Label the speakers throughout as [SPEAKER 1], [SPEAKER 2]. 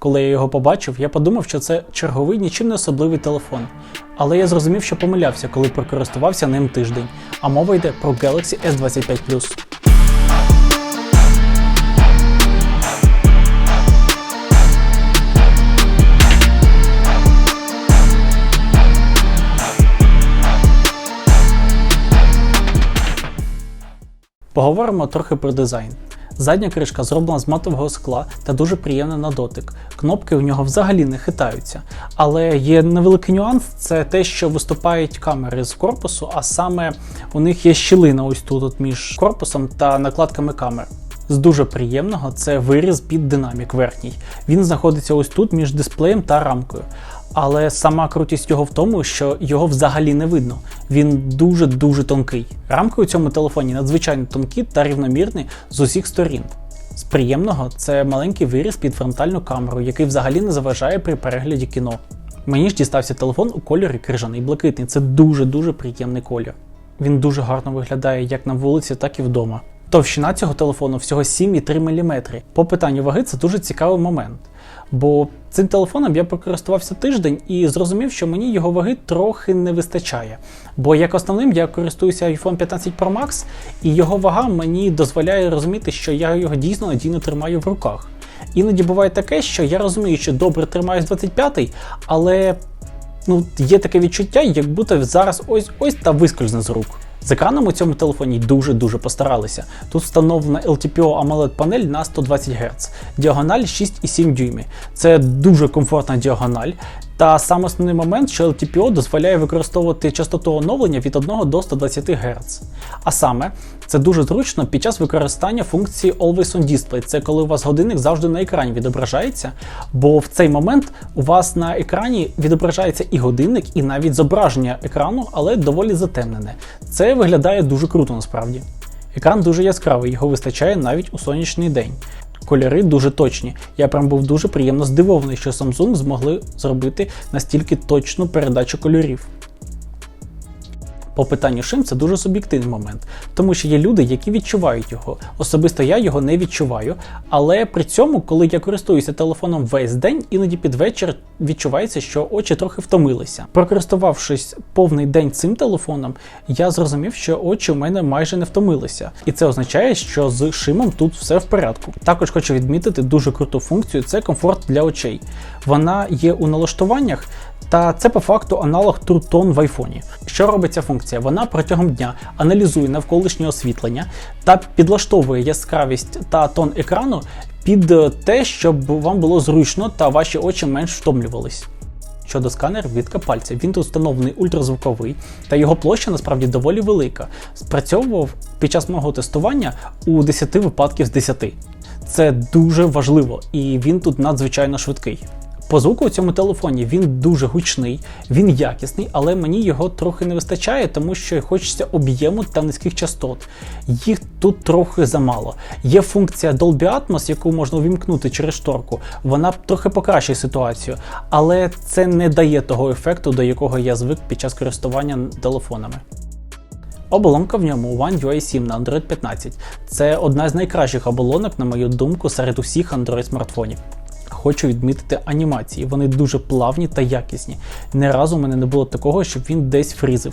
[SPEAKER 1] Коли я його побачив, я подумав, що це черговий нічим не особливий телефон. Але я зрозумів, що помилявся, коли прокористувався ним тиждень. А мова йде про Galaxy S25 Поговоримо трохи про дизайн. Задня кришка зроблена з матового скла та дуже приємна на дотик. Кнопки у нього взагалі не хитаються. Але є невеликий нюанс це те, що виступають камери з корпусу, а саме у них є щілина ось тут от між корпусом та накладками камер. З дуже приємного це виріз під динамік верхній. Він знаходиться ось тут між дисплеєм та рамкою. Але сама крутість його в тому, що його взагалі не видно. Він дуже-дуже тонкий. Рамки у цьому телефоні надзвичайно тонкі та рівномірні з усіх сторін. З приємного це маленький виріз під фронтальну камеру, який взагалі не заважає при перегляді кіно. Мені ж дістався телефон у кольорі крижаний блакитний. Це дуже-дуже приємний колір. Він дуже гарно виглядає як на вулиці, так і вдома. Товщина цього телефону всього 7,3 мм. По питанню ваги це дуже цікавий момент. Бо цим телефоном я прокористувався тиждень і зрозумів, що мені його ваги трохи не вистачає. Бо як основним я користуюся iPhone 15 Pro Max, і його вага мені дозволяє розуміти, що я його дійсно надійно тримаю в руках. Іноді буває таке, що я розумію, що добре тримаюсь 25-й, але ну, є таке відчуття, як будто зараз ось ось та вискользне з рук. З екраном у цьому телефоні дуже-дуже постаралися. Тут встановлена LTPO AMOLED панель на 120 Гц, діагональ 6,7 дюймів. Це дуже комфортна діагональ. Та саме основний момент, що LTPO дозволяє використовувати частоту оновлення від 1 до 120 Гц. А саме, це дуже зручно під час використання функції Always on Display. Це коли у вас годинник завжди на екрані відображається, бо в цей момент у вас на екрані відображається і годинник, і навіть зображення екрану, але доволі затемнене. Це виглядає дуже круто насправді. Екран дуже яскравий, його вистачає навіть у сонячний день. Кольори дуже точні. Я прям був дуже приємно здивований, що Samsung змогли зробити настільки точну передачу кольорів. По питанню шим це дуже суб'єктивний момент, тому що є люди, які відчувають його. Особисто я його не відчуваю, але при цьому, коли я користуюся телефоном весь день, іноді під вечір відчувається, що очі трохи втомилися. Прокористувавшись повний день цим телефоном, я зрозумів, що очі у мене майже не втомилися, і це означає, що з шимом тут все в порядку. Також хочу відмітити дуже круту функцію це комфорт для очей. Вона є у налаштуваннях. Та це по факту аналог True Tone в айфоні. Що робить ця функція? Вона протягом дня аналізує навколишнє освітлення та підлаштовує яскравість та тон екрану під те, щоб вам було зручно та ваші очі менш втомлювались. Щодо сканерів відка пальця, він тут встановлений ультразвуковий, та його площа насправді доволі велика. Спрацьовував під час мого тестування у 10 випадків з 10. Це дуже важливо, і він тут надзвичайно швидкий. По звуку у цьому телефоні він дуже гучний, він якісний, але мені його трохи не вистачає, тому що хочеться об'єму та низьких частот. Їх тут трохи замало. Є функція Dolby Atmos, яку можна увімкнути через шторку. Вона трохи покращує ситуацію, але це не дає того ефекту, до якого я звик під час користування телефонами. Оболонка в ньому One UI 7 на Android 15. Це одна з найкращих оболонок, на мою думку, серед усіх Android смартфонів хочу відмітити анімації. Вони дуже плавні та якісні. Не разу в мене не було такого, щоб він десь фрізив.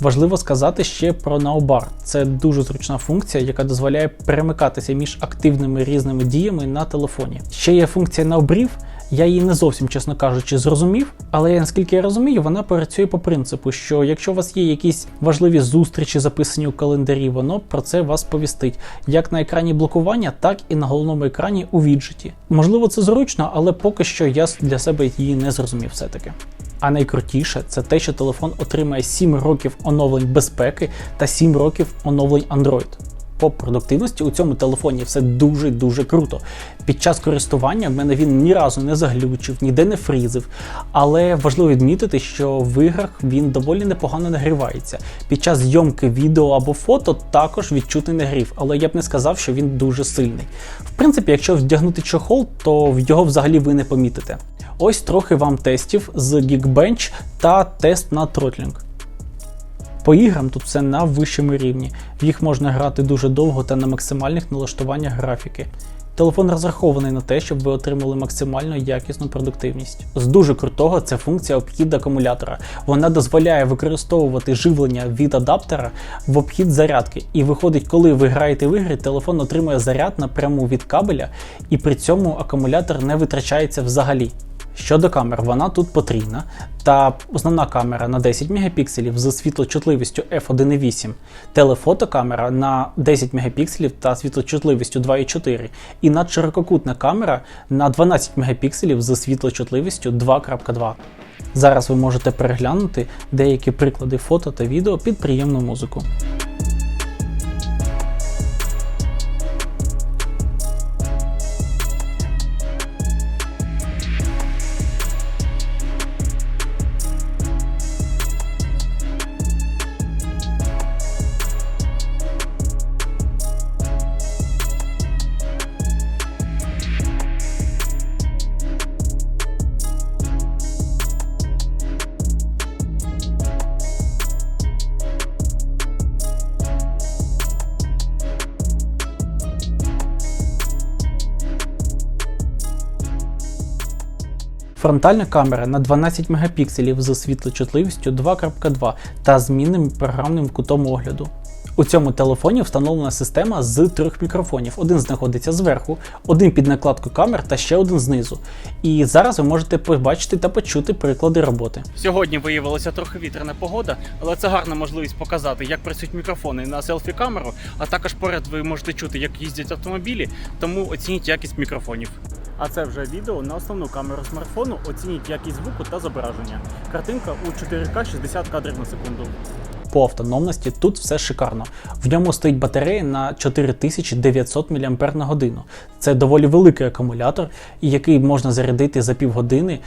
[SPEAKER 1] Важливо сказати ще про наобар. Це дуже зручна функція, яка дозволяє перемикатися між активними різними діями на телефоні. Ще є функція Nowbrief, я її не зовсім, чесно кажучи, зрозумів, але наскільки я розумію, вона працює по принципу, що якщо у вас є якісь важливі зустрічі, записані у календарі, воно про це вас повістить як на екрані блокування, так і на головному екрані у віджиті. Можливо, це зручно, але поки що я для себе її не зрозумів все-таки. А найкрутіше це те, що телефон отримає 7 років оновлень безпеки та 7 років оновлень Android по продуктивності у цьому телефоні все дуже-дуже круто. Під час користування в мене він ні разу не заглючив, ніде не фрізив. Але важливо відмітити, що в іграх він доволі непогано нагрівається. Під час зйомки відео або фото також відчутний нагрів, але я б не сказав, що він дуже сильний. В принципі, якщо вдягнути чохол, то його взагалі ви не помітите. Ось трохи вам тестів з Geekbench та тест на тротлінг. По іграм тут все на вищому рівні. В їх можна грати дуже довго та на максимальних налаштуваннях графіки. Телефон розрахований на те, щоб ви отримали максимально якісну продуктивність. З дуже крутого це функція обхід акумулятора. Вона дозволяє використовувати живлення від адаптера в обхід зарядки. І виходить, коли ви граєте в ігри, телефон отримує заряд напряму від кабеля, і при цьому акумулятор не витрачається взагалі. Щодо камер, вона тут потрійна, та основна камера на 10 мегапікселів з світлочутливістю f1.8, телефотокамера на 10 мегапікселів та світлочутливістю 2.4, і надширококутна камера на 12 мегапікселів з світлочутливістю 2.2. Зараз ви можете переглянути деякі приклади фото та відео під приємну музику. Фронтальна камера на 12 мегапікселів з світлочутливістю 2.2 та змінним програмним кутом огляду. У цьому телефоні встановлена система з трьох мікрофонів. Один знаходиться зверху, один під накладку камер та ще один знизу. І зараз ви можете побачити та почути приклади роботи.
[SPEAKER 2] Сьогодні виявилася трохи вітряна погода, але це гарна можливість показати, як працюють мікрофони на селфі-камеру, а також поряд ви можете чути, як їздять автомобілі, тому оцініть якість мікрофонів. А це вже відео на основну камеру смартфону. Оцініть якість звуку та зображення. Картинка у 4К 60 кадрів на секунду.
[SPEAKER 1] По автономності тут все шикарно. В ньому стоїть батарея на 4900 мАч. Це доволі великий акумулятор, який можна зарядити за півгодини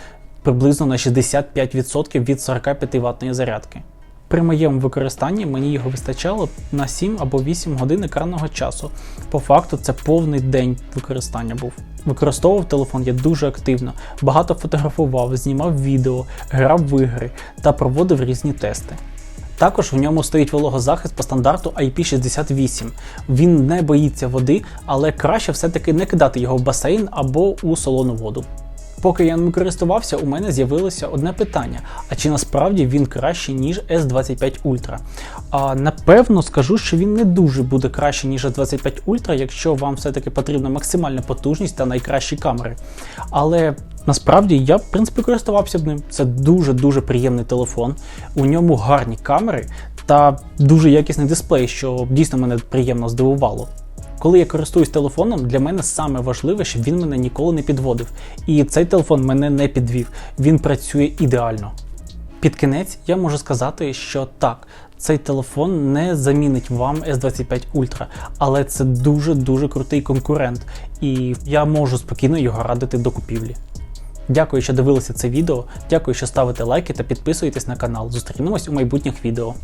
[SPEAKER 1] приблизно на 65% від 45 ваттної зарядки. При моєму використанні мені його вистачало на 7 або 8 годин екранного часу. По факту це повний день використання був. Використовував телефон я дуже активно, багато фотографував, знімав відео, грав в ігри та проводив різні тести. Також в ньому стоїть вологозахист по стандарту IP68. Він не боїться води, але краще все-таки не кидати його в басейн або у солону воду. Поки я ним користувався, у мене з'явилося одне питання: а чи насправді він кращий, ніж S25 Ultra? А напевно скажу, що він не дуже буде краще, ніж S25 Ultra, якщо вам все-таки потрібна максимальна потужність та найкращі камери. Але насправді я, в принципі, користувався б ним. Це дуже-дуже приємний телефон. У ньому гарні камери та дуже якісний дисплей, що дійсно мене приємно здивувало. Коли я користуюсь телефоном, для мене саме важливе, щоб він мене ніколи не підводив. І цей телефон мене не підвів, він працює ідеально. Під кінець я можу сказати, що так, цей телефон не замінить вам S25 Ultra, але це дуже-дуже крутий конкурент, і я можу спокійно його радити до купівлі. Дякую, що дивилися це відео. Дякую, що ставите лайки та підписуєтесь на канал. Зустрінемось у майбутніх відео.